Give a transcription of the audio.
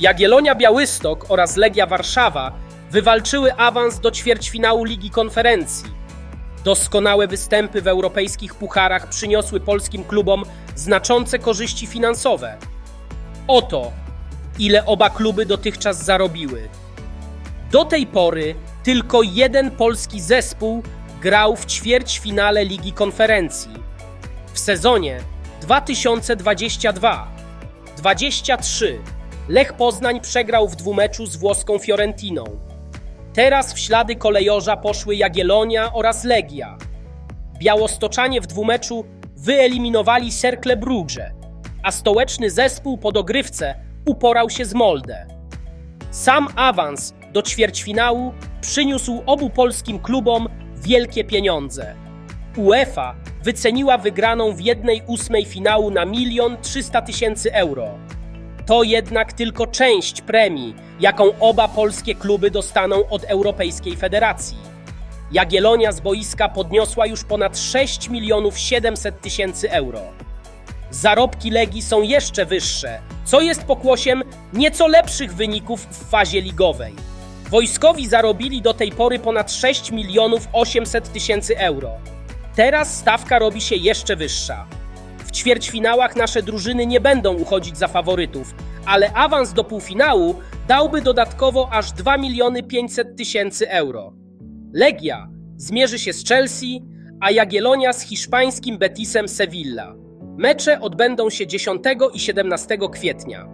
Jagiellonia Białystok oraz Legia Warszawa wywalczyły awans do ćwierćfinału Ligi Konferencji. Doskonałe występy w europejskich pucharach przyniosły polskim klubom znaczące korzyści finansowe. Oto, ile oba kluby dotychczas zarobiły. Do tej pory tylko jeden polski zespół grał w ćwierćfinale Ligi Konferencji. W sezonie 2022-23 Lech Poznań przegrał w dwumeczu z włoską Fiorentiną. Teraz w ślady kolejorza poszły Jagiellonia oraz Legia. Białostoczanie w dwumeczu wyeliminowali Cercle Brugge, a stołeczny zespół po dogrywce uporał się z Molde. Sam awans do ćwierćfinału przyniósł obu polskim klubom wielkie pieniądze. UEFA wyceniła wygraną w jednej ósmej finału na milion trzysta tysięcy euro. To jednak tylko część premii, jaką oba polskie kluby dostaną od Europejskiej Federacji. Jagiellonia z boiska podniosła już ponad 6 milionów 700 tysięcy euro. Zarobki Legii są jeszcze wyższe, co jest pokłosiem nieco lepszych wyników w fazie ligowej. Wojskowi zarobili do tej pory ponad 6 milionów 800 tysięcy euro. Teraz stawka robi się jeszcze wyższa. Ćwierćfinałach nasze drużyny nie będą uchodzić za faworytów, ale awans do półfinału dałby dodatkowo aż 2 miliony 500 tysięcy euro. Legia zmierzy się z Chelsea, a Jagiellonia z hiszpańskim Betisem Sevilla. Mecze odbędą się 10 i 17 kwietnia.